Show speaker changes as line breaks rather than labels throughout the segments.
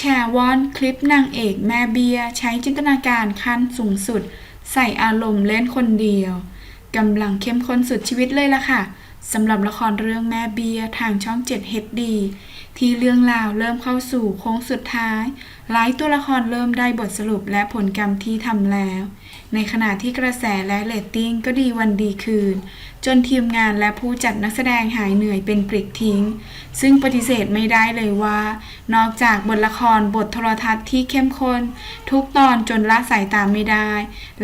แชร์วอนคลิปนางเอกแม่เบียใช้จินตนาการขั้นสูงสุด ใส่อารมณ์เล่นคนเดียวกำลังเข้มข้นสุดชีวิตเลยล่ะค่ะ สำหรับละครเรื่องแม่เบียทางช่อง 7 HD ที่เรื่องราวเริ่มเข้าสู่โค้งสุดท้าย หลายตัวละครเริ่มได้บทสรุปและผลกรรมที่ทำแล้ว ในขณะที่กระแสและเรตติ้งก็ดีวันดีคืน จนทีมงานและผู้จัดนักแสดงหายเหนื่อยเป็นปริกทิ้ง ซึ่งปฏิเสธไม่ได้เลยว่า นอกจากบทละครบทโทรทัศน์ที่เข้มข้น ทุกตอนจนละสายตามไม่ได้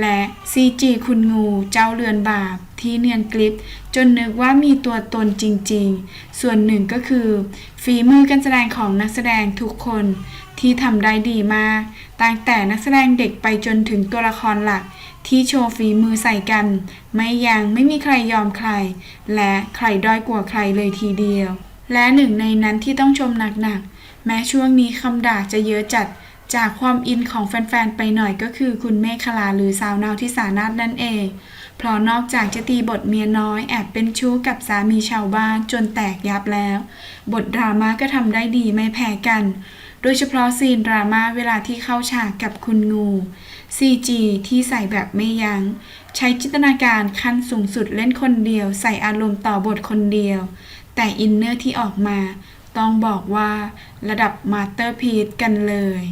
และ CG คุณงูเจ้าเรือนบาป ที่เนียนกลิป จนนึกว่ามีตัวตนจริงๆ ส่วนหนึ่งก็คือ ฝีมือการแสดงของนักแสดงทุกคนที่ทำได้ดีมาก ตั้งแต่นักแสดงเด็กไปจนถึงตัวละครหลัก ที่โชว์ฝีมือใส่กัน ไม่ยังไม่มีใครยอมใคร และใครด้อยกว่าใครเลยทีเดียว และหนึ่งในนั้นที่ต้องชมหนักๆ แม้ช่วงนี้คำด่าจะเยอะจัด จากความอินของแฟนๆ ไปหน่อยก็คือคุณเมฆคลาหรือสาวนาวที่สานาถนั่นเอง เพราะนอกจากจะตีบทเมียน้อยแอบเป็นชู้กับสามีชาวบ้านจนแตกยับแล้ว บทดราม่าก็ทำได้ดีไม่แพ้กัน โดยเฉพาะซีนดราม่าเวลาที่เข้าฉากกับคุณงู CG ที่ใส่แบบไม่ยัง้ง ใช้จินตนาการขั้นสูงสุดเล่นคนเดียว ใส่อารมณ์ต่อบทคนเดียว แต่อินเนอร์ที่ออกมา ต้องบอกว่า ระดับมาสเตอร์พี e กันเลย